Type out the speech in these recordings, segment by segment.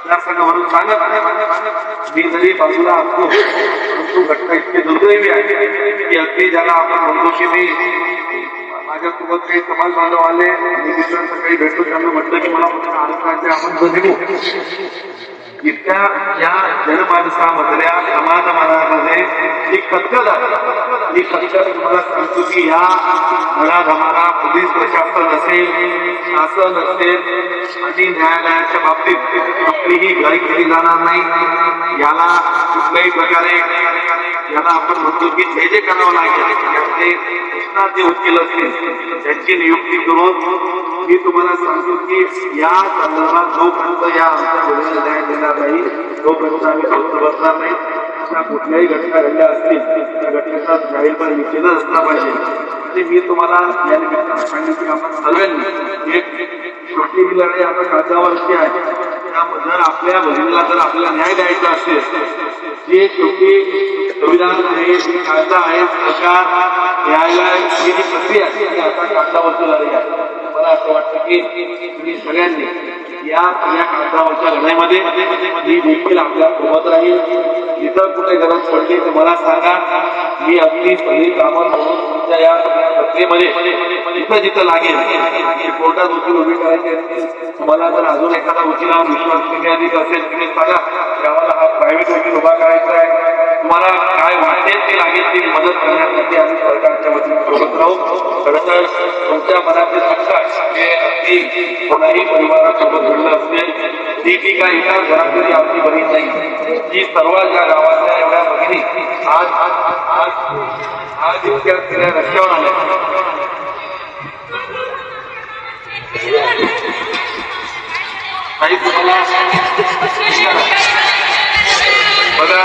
मतदारसंघावरून सांगत आहे मी जरी बाजूला असतो परंतु घटना इतकी दुर्दैवी आहे की अगदी ज्याला आपण म्हणतो की मी माझ्यासोबत काही समाज बांधव आले आणि मित्रांचं काही भेटलो त्यांना म्हटलं की मला फक्त आपण आमंत्रण इतक्या या जनमानसामधल्या समाज मनामध्ये ही कतकत आहे ही कतकत तुम्हाला सांगतो की ह्या धमाला पोलीस प्रशासन असेल शासन असेल आणि न्यायालयाच्या बाबतीत आपलीही घाई केली जाणार नाही. याला कुठल्याही प्रकारे याला आपण म्हणतो की जे जे करावं लागेल याचे कृष्णाचे वकील असतील त्यांची नियुक्ती करून मी तुम्हाला सांगतो की या संदर्भात जोपर्यंत या आमच्या न्याय देणार नाही तोपर्यंत आम्ही फक्त बसणार नाही. अशा कुठल्याही घटना घडल्या असतील त्या घटनेचा जाहीरपणे निषेधच असला पाहिजे. ते मी तुम्हाला या निमित्तानं सांगितलं की आपण सर्वांनी एक छोटी ही लढाई आता कागदावरची आहे. जर आपल्या बहिणीला जर आपल्याला न्याय द्यायचा असेल जे शेवटी संविधान आहे कायदा आहे सरकार न्यायालयाची जी प्रक्रिया आहे आता कागदावरची लढाई आहे. मला असं वाटतं की तुम्ही सगळ्यांनी या सगळ्या कागदावरच्या लढाईमध्ये मी देखील आपल्यासोबत राहील. इतर कुठे गरज पडली तर मला सांगा. मी अगदी पहिली कामं करून तुमच्या या सगळ्या प्रक्रियेमध्ये जिथं जिथं लागेल ते कोर्टात वकील उभी करायची तुम्हाला जर अजून एखादा वकिलावर विश्वास कमी अधिक असेल तुम्ही सांगा गावाला हा प्रायव्हेट वकील उभा करायचा आहे. तुम्हाला काय वाटेल ते लागेल ती मदत करण्यासाठी आम्ही सरकारच्या वतीने सोबत राहू. खरं तर तुमच्या मनातील संकट हे अगदी कोणाही परिवारासोबत घडलं असेल. ती जी काय घरात तरी आमची बहीण नाही. ती सर्वात ज्या गावात एवढ्या भगिनी आज आज आज आज तिला रस्त्यावर आल्या काही तुम्हाला? बघा.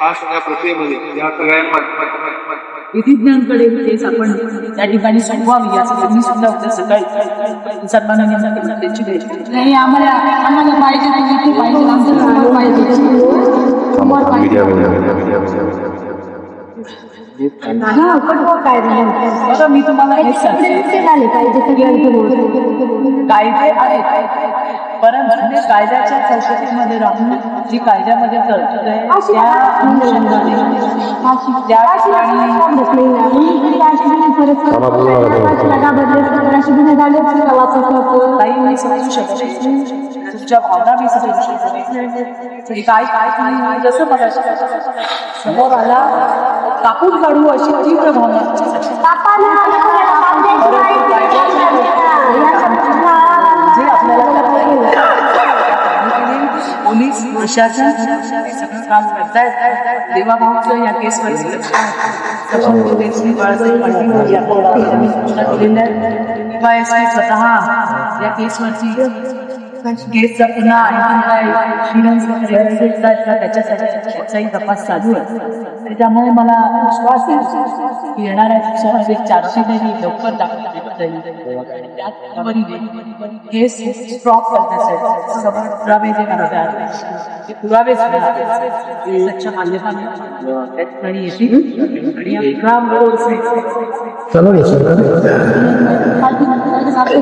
हा सगळ्या प्रक्रियेमध्ये या सगळ्या विधिज्ञांकडे तेच आपण त्या ठिकाणी सोडवावी यासाठी मी सुद्धा उद्या सकाळी भेट घेतली. नाही आम्हाला आम्हाला पाहिजे पाहिजे. आमचं समोर पाहिजे. समोर पाहिजे. हा कठोर कायदा बघा मी तुम्हाला हेच सांगते झाले पाहिजे कायदे आहेत परंतु कायद्याच्या चौकटीमध्ये राहून जी कायद्यामध्ये तरतूद आहे त्या अनुषंगाने होतं काही मी समजू शकते तुमच्या भावना मी समजू शकते की काय काय जसं मला समोर आला कापून काढू अशी तीव्र भावना. जे आपल्याला पोलीस प्रशासन सगळं काम करतायत. देवाभाऊचं या केसवर स्वतः या केसवरची केसचा पुन्हा आणखी काय evidence वगैरे असेल तर त्याच्यासाठी त्याचाही तपास चालू आहे आणि त्यामुळे मला विश्वास आहे. की येणाऱ्या दिवसामध्ये चारशे तरी लवकर दाखल जाईल केस स्ट्रॉप करण्यासाठी सगळे पुरावे जे करतात ते पुरावे सच्च्या मान्यता त्या ठिकाणी येतील आणि आपले